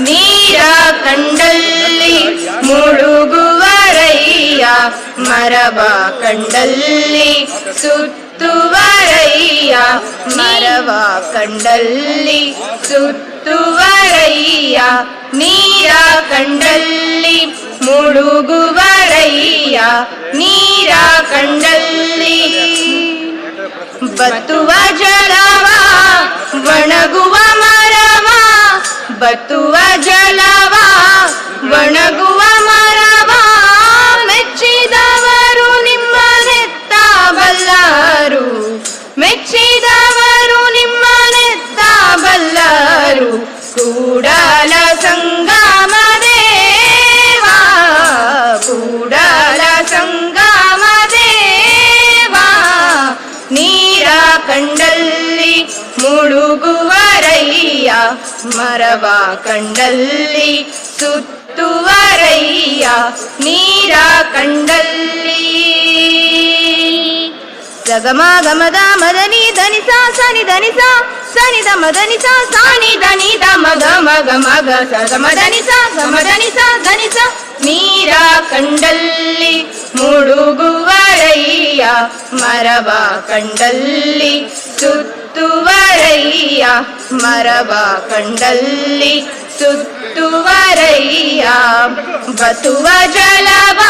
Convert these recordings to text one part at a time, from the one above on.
ನೀರ ಕಂಡಲ್ಲಿ ಮುಳುಗುವರಯ್ಯ, ಮರವ ಕಂಡಲ್ಲಿ ಸುತ್ತುವರಯ್ಯ, ಮರವ ಕಂಡಲ್ಲಿ ಸುತ್ತುವರಯ್ಯ, ನೀರ ಕಂಡಲ್ಲಿ ಮುಳುಗುವರಯ್ಯ, ನೀರ ಕಂಡಲ್ಲಿ ಬತ್ತುವ ಜಲವ, ಒಣಗುವ ಮರವ, ಬತ್ತುವ ಕಂಡಲ್ಲಿ ಮುಳುಗುವರಯ್ಯ ಮರವ ಕಂಡಲ್ಲಿ ಸುತ್ತುವರಯ್ಯ ನೀರ ಕಂಡಲ್ಲಿ. ಸಗಮ ಗಮದ ಮದನಿ ಧನಿಸ ಸನಿ ಧನಿಸ ಸನಿ ದ ಮದನಿಸ, ಸಾನಿ ಧನಿ ದ ಮಗ ಮಗ ಮಗ. ಸಗಮ ಧನಿಸ ಗಮ ಧನಿಸ ಧನಿಸ ನೀರ ಕಂಡಲ್ಲಿ ಮುಳುಗುವರಯ್ಯ ಮರವ ಕಂಡಲ್ಲಿ ಸುತ್ತುವರಯ್ಯ ಮರವ ಕಂಡಲ್ಲಿ ಸುತ್ತುವರಯ್ಯ. ಬತುವ ಜಲವ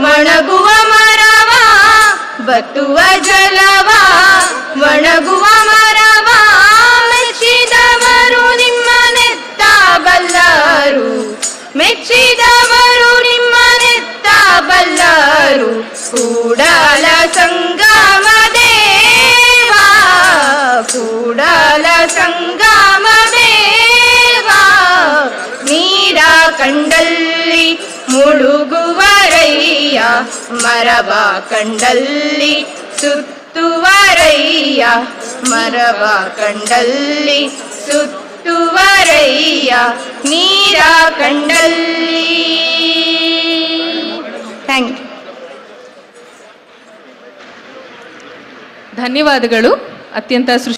ಮಣಗುವ ಮರವ ಬತುವ ಜಲವ ಮರವ ಕಂಡಲ್ಲಿ ಸುತ್ತುವರಯ್ಯ. ಮರವ ಕಂಡಲ್ಲಿ ಸುತ್ತುವರಯ್ಯ. ನೀರ ಕಂಡಲ್ಲಿ. ಥ್ಯಾಂಕ್ ಯು ಧನ್ಯವಾದಗಳು. ಅತ್ಯಂತ ಸೃಷ್ಟಿ